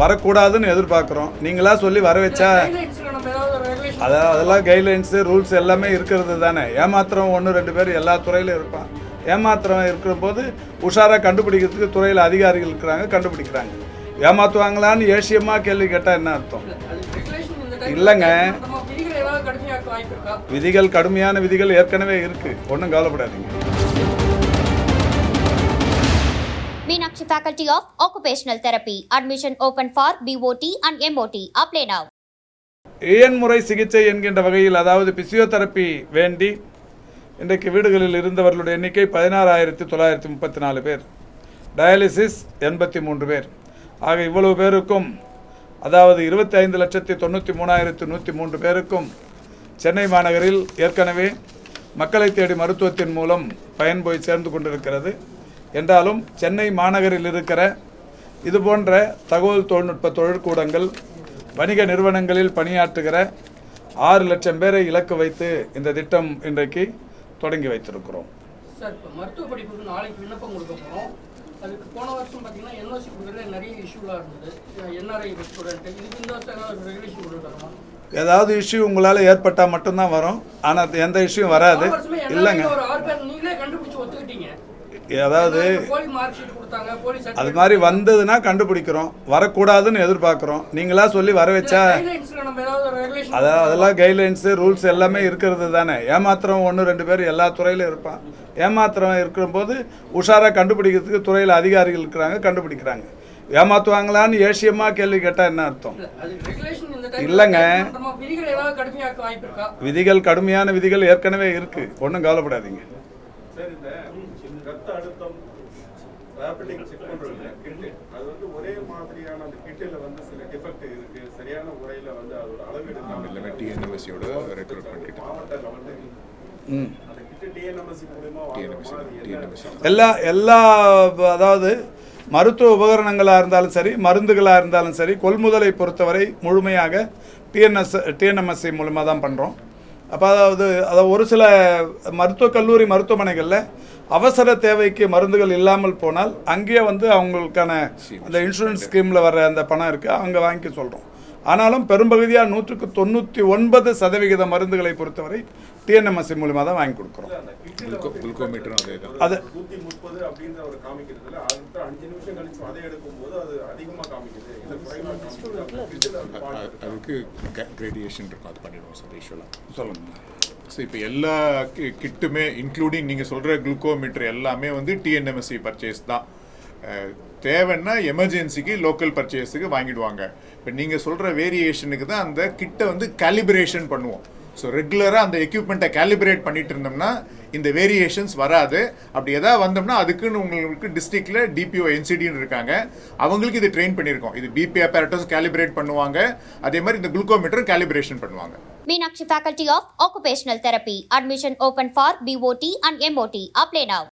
வரக்கூடாதுன்னு எதிர்பார்க்குறோம். நீங்களா சொல்லி வர வச்சா அதான் அதெல்லாம் கைட்லைன்ஸு ரூல்ஸ் எல்லாமே இருக்கிறது தானே. ஏமாத்திரம் ஒன்று ரெண்டு பேர் எல்லா துறையிலும் இருப்பான். ஏமாத்திரம் இருக்கிற போது உஷாராக கண்டுபிடிக்கிறதுக்கு துறையில் அதிகாரிகள் இருக்கிறாங்க கண்டுபிடிக்கிறாங்க. ஏமாத்துவாங்களான்னு ஏசியமாக கேள்வி கேட்டால் என்ன அர்த்தம்? இல்லைங்க. விதிகள் கடுமையான விதிகள் ஏற்கனவே இருக்குது ஒன்றும் கவலைப்படாதீங்க. Meenakshi Faculty of Occupational Therapy. Admission open for BOT and MOT. Apply now. முறை சிகிச்சை என்கின்ற வகையில் அதாவது பிசியோதெரப்பி வேண்டி இன்றைக்கு வீடுகளில் இருந்தவர்களுடைய எண்ணிக்கை பதினாறாயிரத்தி தொள்ளாயிரத்தி முப்பத்தி நாலு பேர் டயாலிசிஸ் எண்பத்தி மூன்று பேர் ஆக இவ்வளவு பேருக்கும் அதாவது இருபத்தி ஐந்து லட்சத்தி தொண்ணூற்றி மூணாயிரத்து நூற்றி மூன்று பேருக்கும் சென்னை மாநகரில் ஏற்கனவே மக்களை தேடி மருத்துவத்தின் மூலம் பயன் போய் சேர்ந்து கொண்டிருக்கிறது என்றாலும் சென்னை மாநகரில் இருக்கிற இது போன்ற தகவல் தொழில்நுட்ப தொழிற்கூடங்கள் வணிக நிறுவனங்களில் பணியாற்றுகிற ஆறு லட்சம் பேரை இலக்கு வைத்து இந்த திட்டம் இன்றைக்கு தொடங்கி வைத்திருக்கிறோம். சார் இப்போ மருத்துவ படிப்புக்கு நாளைக்கு விண்ணப்பம் கொடுக்க போகிறோம் அதுக்கு போன வருஷம் பார்த்தீங்கன்னா என்ஓசி கொடுக்குறதுல நிறைய இஷ்யூலாம் இருந்தது. என்ஆர்ஐ ஸ்டூடெண்ட் இதுக்கு இந்த வருஷம் ஏதாவது ரெகுலேஷன் வரமா ஏதாவது இஷ்யூ உங்களால் ஏற்பட்டால் மட்டும்தான் வரும். ஆனால் எந்த இஷ்யூ வராது. இல்லைங்க. அதாவது அது மாதிரி வந்ததுன்னா கண்டுபிடிக்கிறோம். வரக்கூடாதுன்னு எதிர்பார்க்குறோம். நீங்களா சொல்லி வர வச்சா அதான் அதெல்லாம் கைட்லைன்ஸு ரூல்ஸ் எல்லாமே இருக்கிறது தானே. ஏமாத்திரம் ஒன்று ரெண்டு பேர் எல்லா துறையிலும் இருப்பான். ஏமாத்திரம் இருக்கிற போது உஷாராக கண்டுபிடிக்கிறதுக்கு துறையில் அதிகாரிகள் இருக்கிறாங்க கண்டுபிடிக்கிறாங்க. ஏமாத்துவாங்களான்னு ஏசியமாக கேள்வி கேட்டால் என்ன அர்த்தம்? அது ரெகுலேஷன் இந்த time இல்லைங்க. நம்ம விதிகளை கடுமையான விதிகள் ஏற்கனவே இருக்குது ஒன்றும் கவலைப்படாதீங்க. சார் இந்த ரத்த அழுத்தம். ரேபிடிங் செக் பண்றோம்ல கிட்டு அது வந்து ஒரே மாதிரியான அந்த கிட்டில் வந்து சில டிஃபெக்ட் இருக்கு. சரியான முறையில் வந்து அதோட அளவீடு எல்லாமே டிஎன்எம்எஸ்சியோட ரெக்ரூட்மெண்ட் கிட்ட. மாவட்ட லெவலில் ம். அந்த கிட்டு டிஎன்எம்எஸ்சி மூலியமா வாங்குற டிஎன்எம்எஸ்சி மாதிரி என்ன டிஎன்எம்எஸ்சி எல்லா எல்லா அதாவது மருத்துவ உபகரணங்களாக இருந்தாலும் சரி மருந்துகளாக இருந்தாலும் சரி கொள்முதலை பொறுத்தவரை முழுமையாக டிஎன்எஸ் டிஎன்எம்எஸ்சி மூலமாக தான் பண்ணுறோம் அப்போ அதாவது அதாவது ஒரு சில மருத்துவக் கல்லூரி மருத்துவமனைகளில் அவசர தேவைக்கு மருந்துகள் இல்லாமல் போனால் அங்கேயே வந்து அவங்களுக்கான அந்த இன்சூரன்ஸ் ஸ்கீமில் வர அந்த பணம் இருக்குது அங்கே வாங்கிக்க சொல்கிறோம் ஆனாலும் பெரும்பகுதியாக நூற்றுக்கு தொண்ணூற்றி ஒன்பது சதவிகித மருந்துகளை பொறுத்தவரை டிஎன்எம்எஸ்சி மூலிமா தான் வாங்கி கொடுக்குறோம். அதே அதுக்கு கிரேடியேஷன் இருக்கும். அது பண்ணிடுவோம் சார் சொல்லுங்கள் ஸோ இப்போ எல்லா கி- கிட்டுமே இன்க்ளூடிங் நீங்கள் சொல்கிற குளுக்கோமீட்டர் எல்லாமே வந்து டிஎன்எம்எஸ்சி பர்ச்சேஸ் தான். தேவைன்னா எமர்ஜென்சிக்கு லோக்கல் பர்ச்சேஸுக்கு வாங்கிடுவாங்க. இப்போ நீங்கள் சொல்கிற வேரியேஷனுக்கு தான் அந்த கிட்டை வந்து கேலிப்ரேஷன் பண்ணுவோம். ஸோ ரெகுலராக அந்த எக்யூப்மெண்ட்டை கேலிப்ரேட் பண்ணிட்டு இருந்தோம்னா இந்த வேரியேஷன்ஸ் வராது. அப்படி எதாவது வந்தோம்னா அதுக்குன்னு உங்களுக்கு டிஸ்ட்ரிக்டில் டிபிஓ என்சிடின்னு இருக்காங்க. அவங்களுக்கு இது ட்ரெயின் பண்ணியிருக்கோம். இது பிபி அப்பேரட்டஸ் கேலிப்ரேட் பண்ணுவாங்க. அதே மாதிரி இந்த குளுக்கோமீட்டரும் கேலிப்ரேஷன் பண்ணுவாங்க. Meenakshi Faculty of Occupational Therapy. Admission open for BOT and MOT. Apply now.